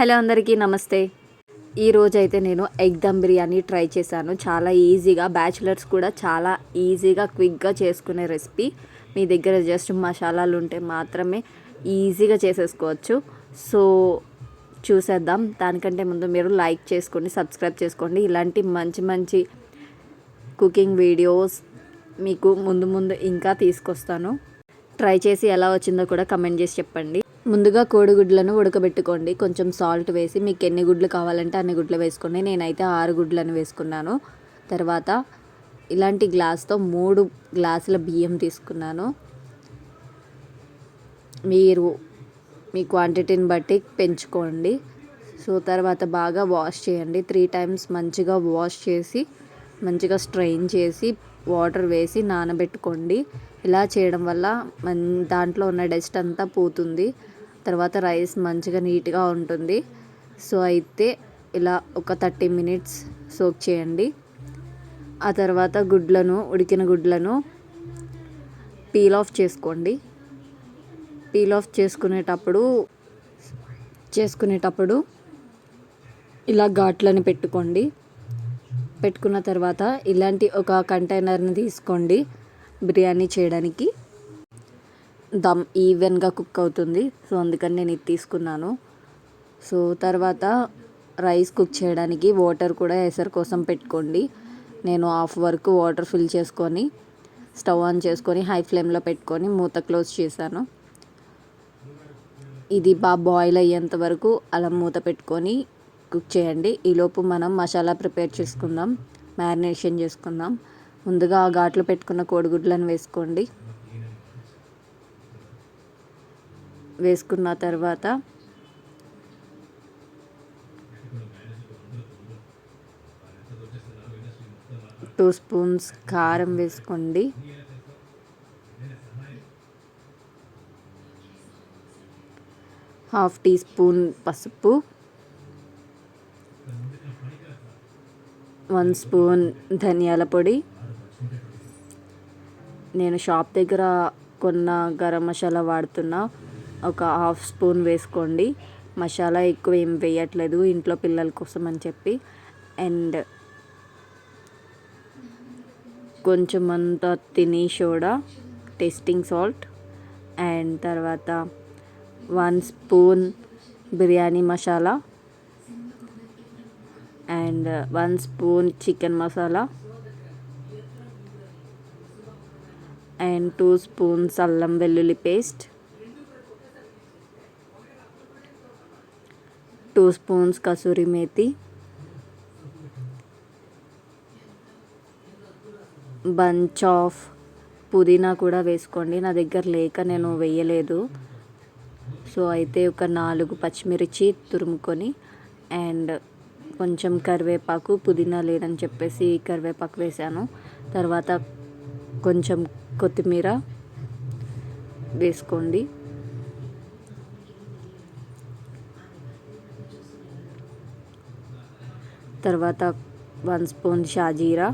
Hello అందరికీ నమస్తే. ఈరోజు అయితే నేను ఎగ్ దమ్ బిర్యానీ ట్రై చేశాను. చాలా ఈజీగా బ్యాచిలర్స్ కూడా చాలా ఈజీగా క్విక్గా చేసుకునే రెసిపీ. మీ దగ్గర జస్ట్ మసాలాలు ఉంటే మాత్రమే ఈజీగా చేసేసుకోవచ్చు. సో చూసేద్దాం. దానికంటే ముందు మీరు లైక్ చేసుకోండి సబ్స్క్రైబ్ చేసుకోండి. ఇలాంటి మంచి మంచి కుకింగ్ వీడియోస్ మీకు ముందు ముందు ఇంకా తీసుకొస్తాను. ట్రై చేసి ఎలా వచ్చిందో కూడా కమెంట్ చేసి చెప్పండి. ముందుగా కోడిగుడ్లను ఉడకబెట్టుకోండి. కొంచెం సాల్ట్ వేసి మీకు ఎన్ని గుడ్లు కావాలంటే అన్ని గుడ్లు వేసుకోండి. నేనైతే ఆరు గుడ్లను వేసుకున్నాను. తర్వాత ఇలాంటి గ్లాస్తో మూడు గ్లాసుల బియ్యం తీసుకున్నాను. మీరు మీ క్వాంటిటీని బట్టి పెంచుకోండి. సో తర్వాత బాగా వాష్ చేయండి. త్రీ టైమ్స్ మంచిగా వాష్ చేసి మంచిగా స్ట్రెయిన్ చేసి వాటర్ వేసి నానబెట్టుకోండి. ఇలా చేయడం వల్ల మన్ దాంట్లో ఉన్న డస్ట్ అంతా పోతుంది. తర్వాత రైస్ మంచిగా నీట్గా ఉంటుంది. సో అయితే ఇలా ఒక థర్టీ మినిట్స్ సోక్ చేయండి. ఆ తర్వాత గుడ్లను ఉడికిన గుడ్లను పీల్ ఆఫ్ చేసుకోండి. పీల్ ఆఫ్ చేసుకునేటప్పుడు చేసుకునేటప్పుడు ఇలా ఘాట్లను పెట్టుకోండి. పెట్టుకున్న తర్వాత ఇలాంటి ఒక కంటైనర్ని తీసుకోండి బిర్యానీ చేయడానికి. దమ్ ఈవెన్గా కుక్ అవుతుంది. సో అందుకని నేను ఇది తీసుకున్నాను. సో తర్వాత రైస్ కుక్ చేయడానికి వాటర్ కూడా ఎసరు కోసం పెట్టుకోండి. నేను హాఫ్ వరకు వాటర్ ఫిల్ చేసుకొని స్టవ్ ఆన్ చేసుకొని హై ఫ్లేమ్లో పెట్టుకొని మూత క్లోజ్ చేశాను. ఇది బాగా బాయిల్ అయ్యేంత వరకు అలా మూత పెట్టుకొని కుక్ చేయండి. ఈలోపు మనం మసాలా ప్రిపేర్ చేసుకుందాం. మ్యారినేషన్ చేసుకుందాం. ముందుగా ఆ ఘాట్లో పెట్టుకున్న కోడిగుడ్లను వేసుకోండి. వేసుకున్న తర్వాత టూ స్పూన్స్ కారం వేసుకోండి. హాఫ్ టీ స్పూన్ పసుపు. వన్ స్పూన్ ధనియాల పొడి. నేను షాప్ దగ్గర కొన్న గరం మసాలా వాడుతున్నా. ఒక హాఫ్ స్పూన్ వేసుకోండి. మసాలా ఎక్కువ ఏం వేయట్లేదు. ఇంట్లో పిల్లల కోసం అని చెప్పి. అండ్ కొంచెం అంత తిని సోడా టేస్టింగ్ సాల్ట్. అండ్ తర్వాత one spoon biryani masala. And one spoon chicken masala. And two spoons అల్లం వెల్లుల్లి paste. Two spoons kasuri methi bunch of పుదీనా కూడా వేసుకోండి. నా దగ్గర లేక నేను వేయలేదు. సో అయితే ఒక నాలుగు పచ్చిమిర్చి తురుముకొని అండ్ కొంచెం కరివేపాకు పుదీనా లేదని చెప్పేసి కరివేపాకు వేసాను. తర్వాత కొంచెం కొత్తిమీర వేసుకోండి. తర్వాత వన్ స్పూన్ షాజీరా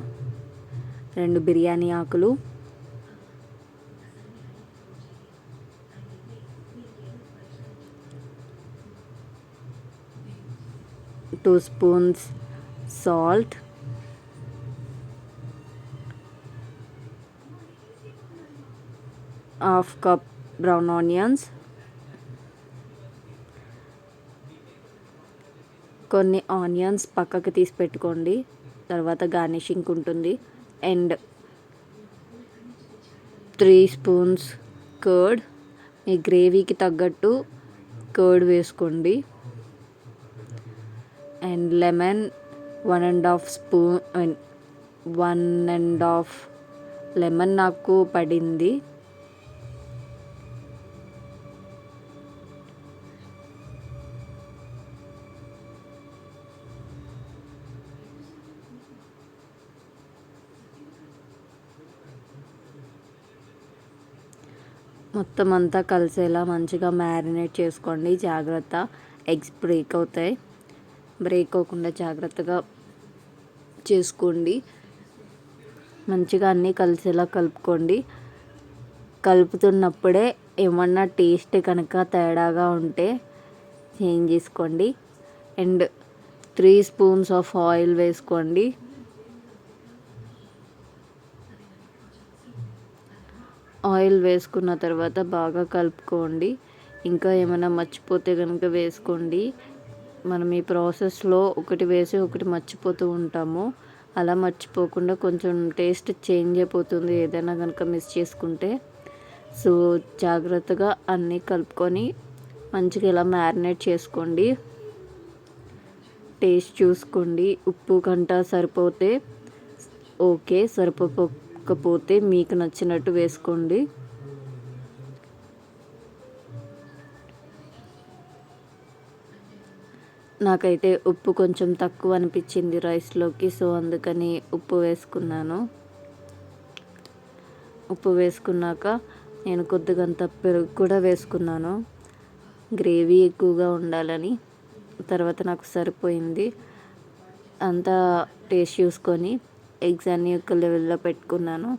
రెండు బిర్యానీ ఆకులు two spoons salt half cup brown onions కొన్ని ఆనియన్స్ పక్కకి తీసి పెట్టుకోండి. తర్వాత గార్నిషింగ్ ఉంటుంది. And three spoons curd. మీ గ్రేవీకి తగ్గట్టు కర్డ్ వేసుకోండి. And lemon one and half spoon one and half lemon నాకు పడింది. మొత్తం అంతా కలిసేలా మంచిగా మ్యారినేట్ చేసుకోండి. జాగ్రత్త. ఎగ్స్ బ్రేక్ అవుతాయి. బ్రేక్ అవ్వకుండా జాగ్రత్తగా చేసుకోండి. మంచిగా అన్నీ కలిసేలా కలుపుకోండి. కలుపుతున్నప్పుడే ఏమన్నా టేస్ట్ కనుక తేడాగా ఉంటే చేంజ్ చేసుకోండి. And three spoons of oil వేసుకోండి. ఆయిల్ వేసుకున్న తర్వాత బాగా కలుపుకోండి. ఇంకా ఏమైనా మర్చిపోతే కనుక వేసుకోండి. మనం ఈ ప్రాసెస్లో ఒకటి వేసి ఒకటి మర్చిపోతూ ఉంటాము. అలా మర్చిపోకుండా కొంచెం టేస్ట్ చేంజ్ అయిపోతుంది ఏదైనా కనుక మిస్ చేసుకుంటే. సో జాగ్రత్తగా అన్నీ కలుపుకొని మంచిగా ఇలా మ్యారినేట్ చేసుకోండి. టేస్ట్ చూసుకోండి. ఉప్పు కంట సరిపోతే ఓకే సరిపోకపోతే మీకు నచ్చినట్టు వేసుకోండి. నాకైతే ఉప్పు కొంచెం తక్కువ అనిపించింది రైస్లోకి సో అందుకని ఉప్పు వేసుకున్నాను. ఉప్పు వేసుకున్నాక నేను కొద్దిగంత పెరుగు కూడా వేసుకున్నాను. గ్రేవీ ఎక్కువగా ఉండాలని. తర్వాత నాకు సరిపోయింది. అంతా టేస్ట్ చూసుకొని ఎగ్స్ అన్నీ ఒక లెవెల్లో పెట్టుకున్నాను.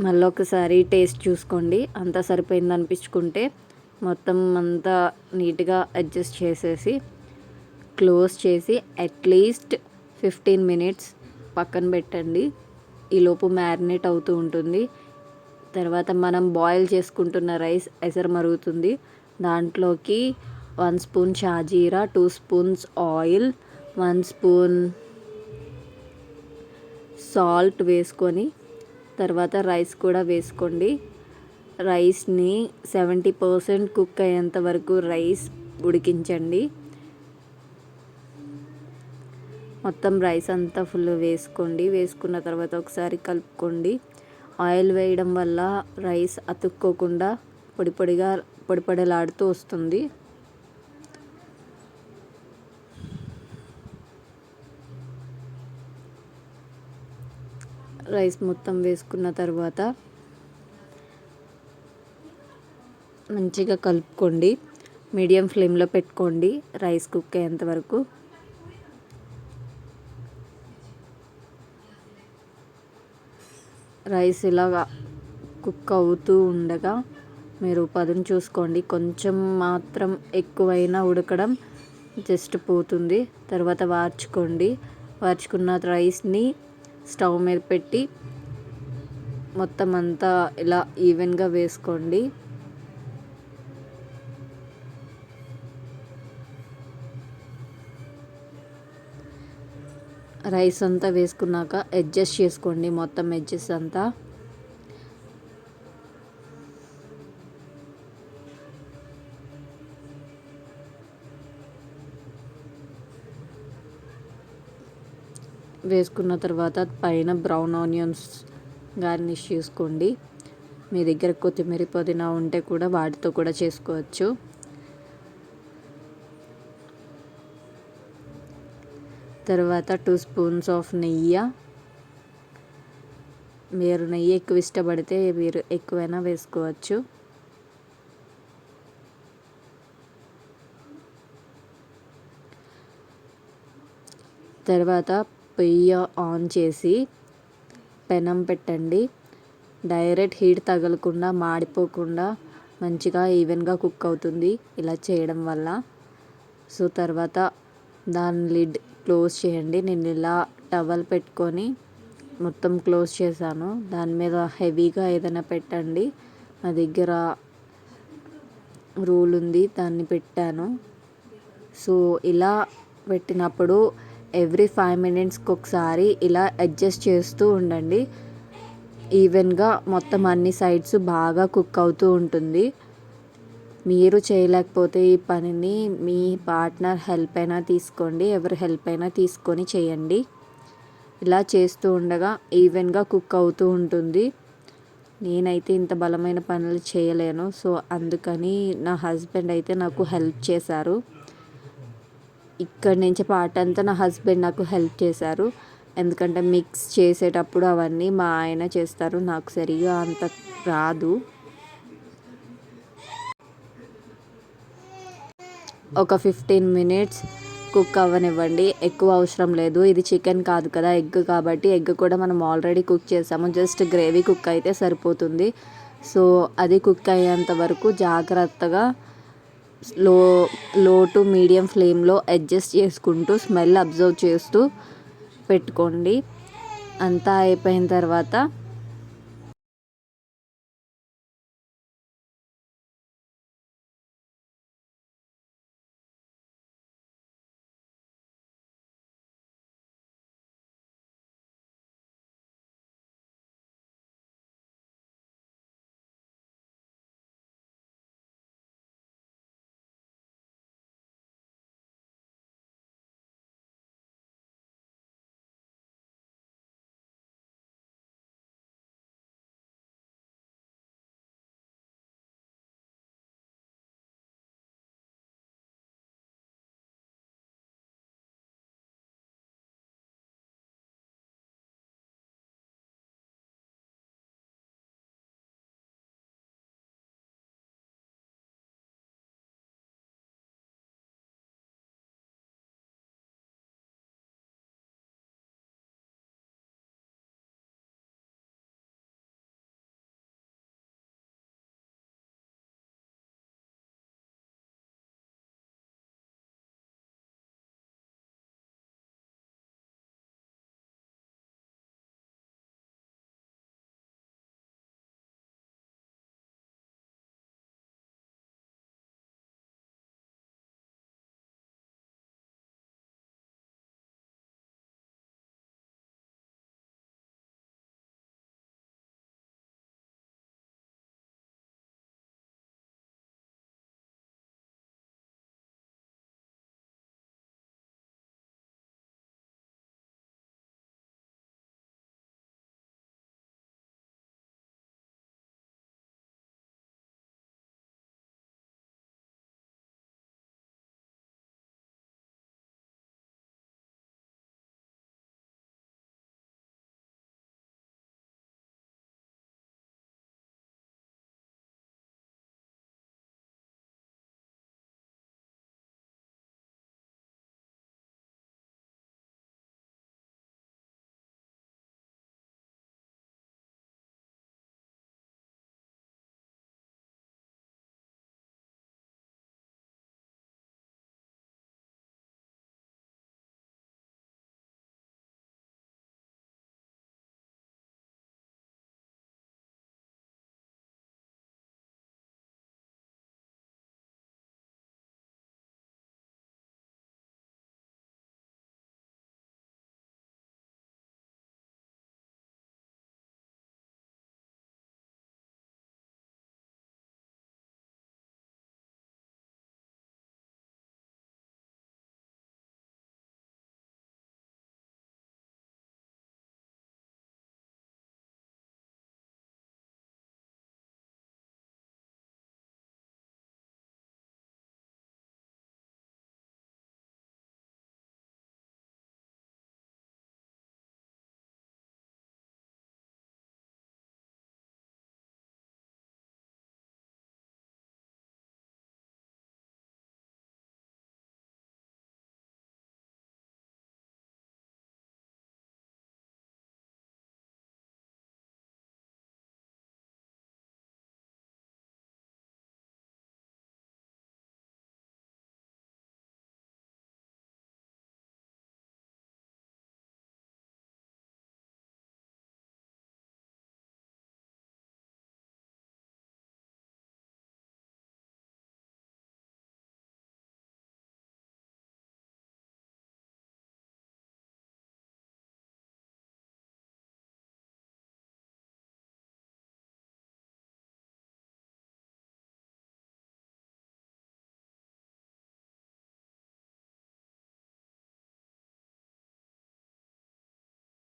మళ్ళీ ఒకసారి టేస్ట్ చూసుకోండి. అంతా సరిపోయింది అనిపించుకుంటే మొత్తం అంతా నీట్గా అడ్జస్ట్ చేసేసి క్లోజ్ చేసి అట్లీస్ట్ ఫిఫ్టీన్ మినిట్స్ పక్కన పెట్టండి. ఈలోపు మ్యారినేట్ అవుతూ ఉంటుంది. తర్వాత మనం బాయిల్ చేసుకుంటున్న రైస్ ఎసరు మరుగుతుంది. దాంట్లోకి వన్ స్పూన్ షాజీరా two spoons oil one spoon salt వేసుకొని తర్వాత రైస్ కూడా వేసుకోండి. రైస్ని సెవెంటీ పర్సెంట్ కుక్ అయ్యేంత వరకు రైస్ ఉడికించండి. మొత్తం రైస్ అంతా ఫుల్ వేసుకోండి. వేసుకున్న తర్వాత ఒకసారి కలుపుకోండి. ఆయిల్ వేయడం వల్ల రైస్ అతుక్కోకుండా పొడి పొడిగా పొడిపొడిలాడుతూ వస్తుంది. రైస్ మొత్తం వేసుకున్న తర్వాత మంచిగా కలుపుకోండి. మీడియం ఫ్లేమ్లో పెట్టుకోండి. రైస్ కుక్ అయ్యేంత వరకు. రైస్ ఇలాగా కుక్ అవుతూ ఉండగా మీరు పదును చూసుకోండి. కొంచెం మాత్రం ఎక్కువైనా ఉడకడం జస్ట్ పోతుంది. తర్వాత వార్చుకోండి. వార్చుకున్న రైస్ని స్టవ్ మీద పెట్టి మొత్తం అంతా ఇలా ఈవెన్గా వేసుకోండి. రైస్ అంతా వేసుకున్నాక అడ్జస్ట్ చేసుకోండి మొత్తం ఎడ్జెస్ అంతా. వేసుకున్న తర్వాత పైన బ్రౌన్ ఆనియన్స్ గార్నిష్ చేసుకోండి. మీ దగ్గర కొత్తిమీర పుదీనా ఉంటే కూడా వాటితో కూడా చేసుకోవచ్చు. తర్వాత టూ స్పూన్స్ ఆఫ్ నెయ్యి. మీరు నెయ్యి ఎక్కువ ఇష్టపడితే మీరు ఎక్కువైనా వేసుకోవచ్చు. తర్వాత పొయ్యి ఆన్ చేసి పెనం పెట్టండి. డైరెక్ట్ హీట్ తగలకుండా మాడిపోకుండా మంచిగా ఈవెన్గా కుక్ అవుతుంది ఇలా చేయడం వల్ల. సో తర్వాత దాని లిడ్ క్లోజ్ చేయండి. నేను ఇలా టవల్ పెట్టుకొని మొత్తం క్లోజ్ చేశాను. దాని మీద హెవీగా ఏదైనా పెట్టండి. నా దగ్గర రూల్ ఉంది దాన్ని పెట్టాను. సో ఇలా పెట్టినప్పుడు ఎవ్రీ ఫైవ్ మినిట్స్కి ఒకసారి ఇలా అడ్జస్ట్ చేస్తూ ఉండండి. ఈవెన్గా మొత్తం అన్ని సైడ్స్ బాగా కుక్ అవుతూ ఉంటుంది. మీరు చేయలేకపోతే ఈ పనిని మీ పార్ట్నర్ హెల్ప్ అయినా తీసుకోండి. ఎవరి హెల్ప్ అయినా తీసుకొని చేయండి. ఇలా చేస్తూ ఉండగా ఈవెన్గా కుక్ అవుతూ ఉంటుంది. నేనైతే ఇంత బలమైన పనులు చేయలేను. సో అందుకని నా హస్బెండ్ అయితే నాకు హెల్ప్ చేశారు. ఇక్కడి నుంచి పార్ట్ అంతా నా హస్బెండ్ నాకు హెల్ప్ చేశారు. ఎందుకంటే మిక్స్ చేసేటప్పుడు అవన్నీ మా ఆయన చేస్తారు. నాకు సరిగా అంత రాదు. ఒక ఫిఫ్టీన్ మినిట్స్ కుక్ అవ్వనివ్వండి. ఎక్కువ అవసరం లేదు. ఇది చికెన్ కాదు కదా ఎగ్ కాబట్టి ఎగ్ కూడా మనం ఆల్రెడీ కుక్ చేసాము. జస్ట్ గ్రేవీ కుక్ అయితే సరిపోతుంది. సో అది కుక్ అయ్యేంత వరకు జాగ్రత్తగా లో లో టు మీడియం ఫ్లేమ్లో అడ్జస్ట్ చేసుకుంటూ స్మెల్ అబ్జర్వ్ చేస్తూ పెట్టుకోండి. అంతా అయిపోయిన తర్వాత